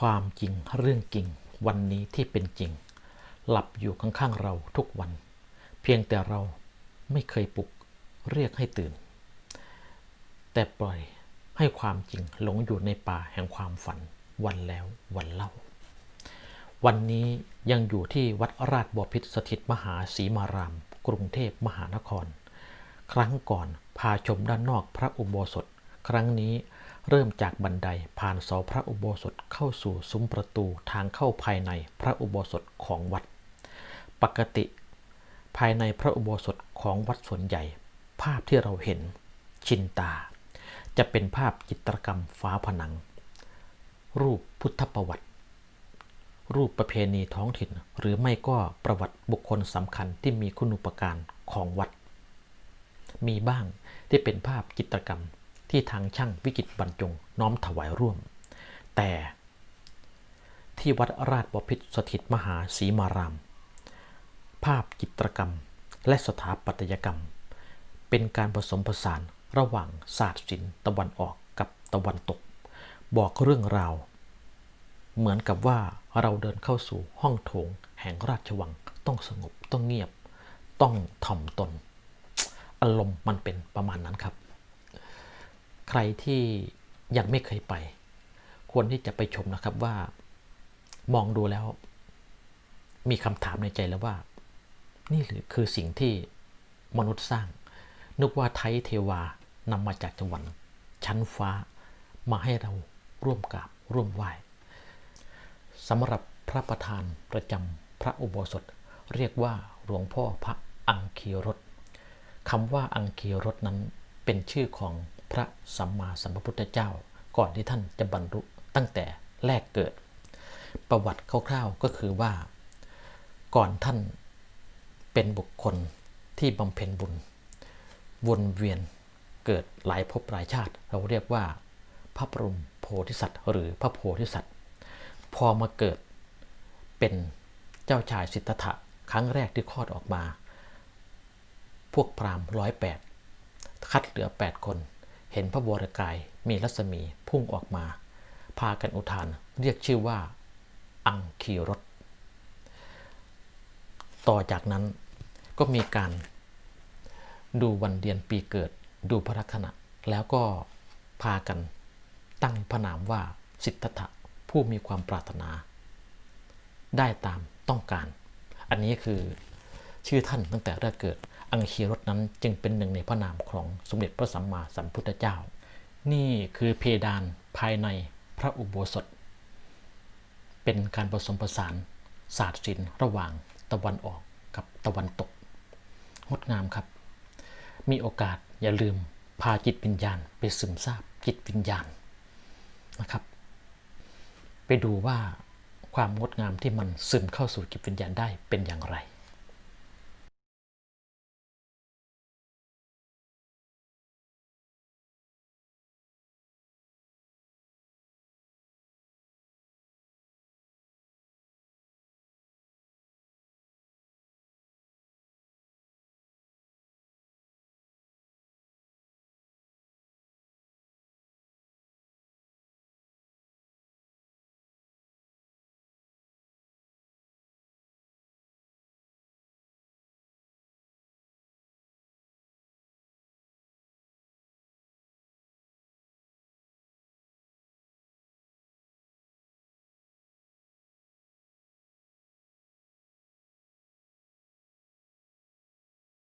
ความจริงเรื่องจริง วันนี้ที่เป็นจริง หลับอยู่ข้างๆเราทุกวัน เพียงแต่เราไม่เคยปลุกเรียกให้ตื่น แต่ปล่อยให้ความจริงหลงอยู่ในป่าแห่งความฝันวันแล้ววันเล่า วันนี้ยังอยู่ที่วัดราชบพิตรสถิตมหาศรีมาราม กรุงเทพมหานคร ครั้งก่อนพาชมด้านนอกพระอุโบสถ ครั้งนี้ เริ่มจากบันไดผ่านเสาพระอุโบสถเข้าสู่ซุ้มประตูทางเข้าภายในพระอุโบสถของวัด ปกติ ภายในพระอุโบสถของวัดส่วนใหญ่ ภาพที่เราเห็นชินตา จะเป็นภาพจิตรกรรมฝาผนัง รูปพุทธประวัติ รูปประเพณีท้องถิ่น หรือไม่ก็ประวัติบุคคลสำคัญที่มีคุณูปการของวัด มีบ้างที่เป็นภาพจิตรกรรม ที่ทางช่างวิจิตบรรจงน้อมถวายร่วม แต่ที่วัดราชบพิตรสถิตมหาศรีมาราม ภาพจิตรกรรมและสถาปัตยกรรม เป็นการผสมผสานระหว่างศาสตร์ศิลป์ตะวันออกกับตะวันตก บอกเรื่องราว เหมือนกับว่าเราเดินเข้าสู่ห้องโถงแห่งราชวังต้องสงบต้องเงียบ ต้องถ่อมตน อารมณ์มันเป็นประมาณนั้นครับ ใครที่ยังไม่เคยไป ควรที่จะไปชมนะครับว่ามองดูแล้ว มีคำถามในใจแล้วว่า นี่หรือคือสิ่งที่มนุษย์สร้าง นึกว่าไทยเทวานำมาจากจังหวัดชั้นฟ้า มาให้เราร่วมกราบร่วมไหว้สำหรับพระประธานประจำพระอุโบสถ เรียกว่าหลวงพ่อพระอังคีรสคำว่าอังคีรสนั้นเป็นชื่อของ พระสัมมาสัมพุทธเจ้า ก่อนที่ท่านจะบรรลุตั้งแต่แรกเกิด ประวัติคร่าวๆก็คือว่า ก่อนท่านเป็นบุคคลที่บำเพ็ญบุญ วนเวียนเกิดหลายภพหลายชาติ เราเรียกว่า พระบรมโพธิสัตว์ หรือพระโพธิสัตว์ พอมาเกิดเป็นเจ้าชายสิทธัตถะครั้งแรกที่คลอดออกมา พวกพราหมณ์ร้อยแปดคัดเหลือ 8 คน เห็นพระวรกายมีรัศมีพุ่งออกมา พากันอุทานเรียกชื่อว่า อังคีรสต่อจากนั้นก็มีการดูวันเดือนปีเกิดดูพระลักษณะ แล้วก็พากันตั้งพระนามว่าสิทธัตถะผู้มีความปรารถนา ได้ตามต้องการ อันนี้คือ ชื่อท่านตั้งแต่แรกเกิด อังคีรสนั้นจึงเป็นหนึ่งในพระนามของสมเด็จพระสัมมาสัมพุทธเจ้า นี่คือเพดานภายในพระอุโบสถ เป็นการผสมผสานศาสตร์ศิลป์ระหว่างตะวันออกกับตะวันตก งดงามครับ มีโอกาสอย่าลืมพาจิตวิญญาณ ไปซึมซาบจิตวิญญาณนะครับ ไปดูว่าความงดงามที่มันซึมเข้าสู่จิตวิญญาณได้เป็นอย่างไร